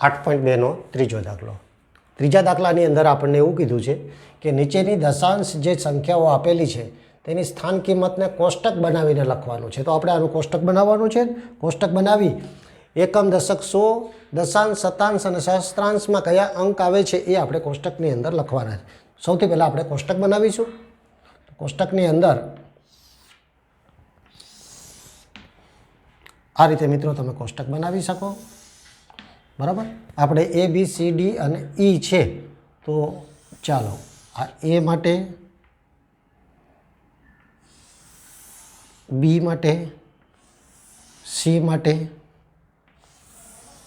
આઠ પોઈન્ટ બેનો ત્રીજો દાખલો. ત્રીજા દાખલાની અંદર આપણને એવું કીધું છે કે નીચેની દશાંશ જે સંખ્યાઓ આપેલી છે, તેની સ્થાન કિંમતને કોષ્ટક બનાવીને લખવાનું છે. તો આપણે આનું કોષ્ટક બનાવવાનું છે? કોષ્ટક બનાવી. એકમ દશક સો, દશાંશ શતાંશ અને સહસ્ત્રાંશમાં કયા અંક આવે છે એ આપણે કોષ્ટકની અંદર લખવાના છે. સૌથી પહેલાં આપણે કોષ્ટક બનાવીશું. કોષ્ટકની અંદર આ રીતે મિત્રો તમે કોષ્ટક બનાવી શકો. બરાબર? આપણે એ બી સી ડી અને ઈ છે. તો ચાલો, આ એ માટે બી માટે સી માટે,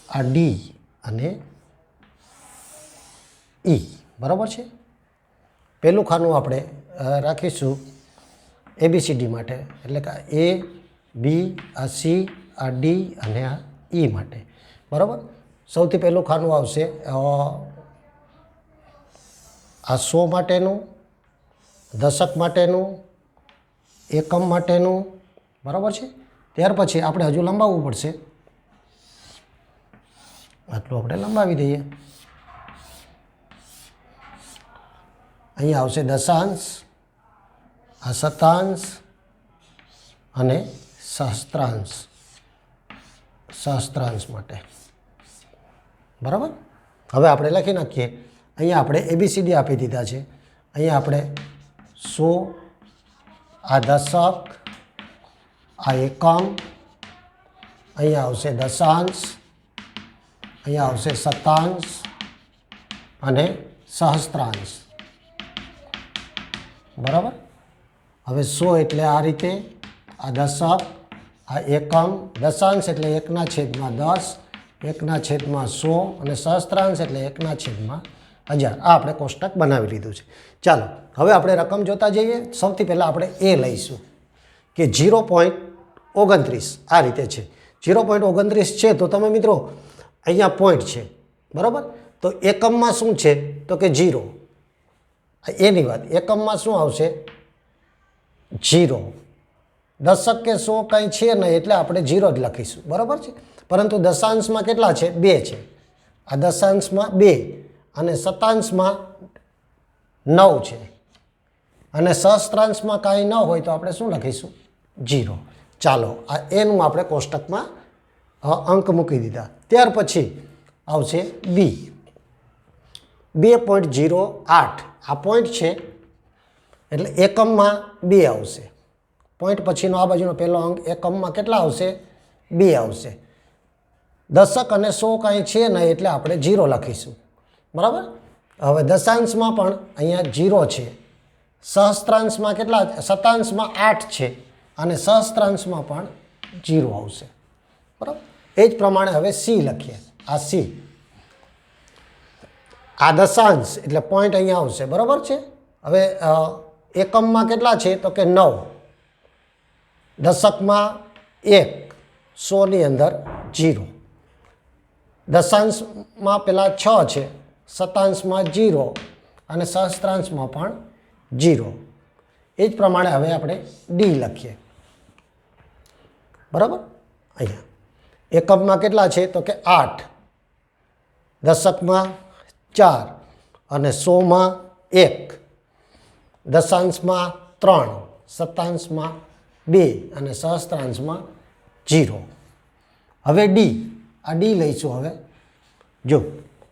આ ડી અને ઈ બરાબર છે? પહેલું ખાનું આપણે રાખીશું એબીસીડી માટે. એટલે કે એ બી આ સી આ ડી અને આ ઈ માટે. બરાબર? સૌથી પહેલું ખાનું આવશે આ સો માટેનું, દશક માટેનું, એકમ માટેનું, બરાબર છે? ત્યાર પછી આપણે હજુ લંબાવવું પડશે. આટલું આપણે લંબાવી દઈએ. અહીંયા આવશે દશાંશ, આ સતાંશ અને સહસ્ત્રાંશ. સહસ્ત્રાંશ માટે. બરાબર? હવે આપણે લખી નાખીએ. અહીંયા આપણે એબીસીડી આપી દીધા છે. અહીંયા આપણે સો, આ દશક, આ એકમ, અહીંયા આવશે દશાંશ, અહીંયા આવશે શતાંશ અને સહસ્ત્રાંશ. બરાબર? હવે સો એટલે આ રીતે, આ દશક, આ એકમ, દશાંશ એટલે એકના છેદમાં દસ એકના છેદમાં સો અને સહસ્ત્રાંશ એટલે એકના છેદમાં હજાર. આ આપણે કોષ્ટક બનાવી લીધું છે. ચાલો, હવે આપણે રકમ જોતા જઈએ. સૌથી પહેલાં આપણે એ લઈશું કે ઝીરો પોઈન્ટ ઓગણત્રીસ આ રીતે છે. જીરો પોઈન્ટ ઓગણત્રીસ છે તો તમે મિત્રો અહીંયા પોઈન્ટ છે. બરાબર? તો એકમમાં શું છે? તો કે જીરો એની વાત, એકમમાં શું આવશે? જીરો દશક કે સો કંઈ છે નહીં એટલે આપણે જીરો જ લખીશું. બરાબર છે? પરંતુ દશાંશમાં કેટલા છે? બે છે. આ દશાંશમાં બે અને શતાંશમાં નવ છે. અને સહસ્ત્રાંશમાં કાંઈ ન હોય તો આપણે શું લખીશું? જીરો. ચાલો, આ એનું આપણે કોષ્ટકમાં અંક મૂકી દીધા. ત્યાર પછી આવશે બી બે પોઈન્ટ જીરો આઠ. આ પોઈન્ટ છે, એટલે એકમમાં બે આવશે. પોઈન્ટ પછીનો આ બાજુનો પહેલો અંક એકમમાં કેટલા આવશે? બે આવશે. દશક અને સો કાંઈ છે નહીં એટલે આપણે જીરો લખીશું. બરાબર? હવે દશાંશમાં પણ અહીંયા જીરો છે. સહસ્ત્રાંશમાં કેટલા? શતાંશમાં આઠ છે અને સહસ્ત્રાંશમાં પણ જીરો આવશે. બરાબર? એ જ પ્રમાણે હવે સી લખીએ. આ સી. આ દશાંશ એટલે પોઈન્ટ અહીંયા આવશે. બરાબર છે? હવે એકમમાં કેટલા છે? તો કે નવ. દશકમાં એક. સોની અંદર જીરો. દશાંશમાં પેલા છ છે, શતાંશમાં જીરો અને સહસ્ત્રાંશમાં પણ જીરો. એ જ પ્રમાણે હવે આપણે ડી લખીએ. બરાબર? અહીંયા. એકમમાં કેટલા છે? તો કે આઠ. દશકમાં ચાર અને સોમાં એક. દશાંશમાં ત્રણ, શતાંશમાં બે અને સહસ્ત્રાંશમાં જીરો. હવે ડી આ ડી લઈશું હવે. જો,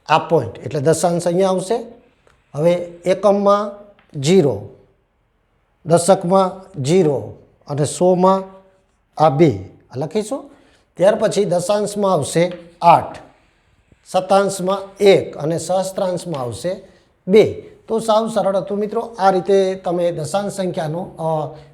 આ પોઈન્ટ એટલે દશાંશ અહીંયા આવશે. હવે એકમમાં જીરો, દશકમાં જીરો અને સોમાં આ બે. લખીશું? ત્યાર પછી દશાંશમાં આવશે આઠ સતાંશમાં એક અને સહસ્ત્રાંશમાં આવશે બે. તો સાવ સરળ હતું મિત્રો, આ રીતે તમે દશાંશ સંખ્યાનો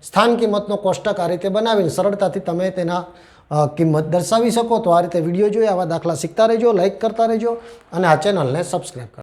સ્થાન કિંમતનો કોષ્ટક આ રીતે બનાવીને સરળતાથી તમે તેના કિંમત દર્શાવી શકો તો આ રીતે વીડિયો જોઈએ, આવા દાખલા શીખતા રહેજો લાઇક કરતા રહેજો અને આ ચેનલને સબસ્ક્રાઈબ કરો.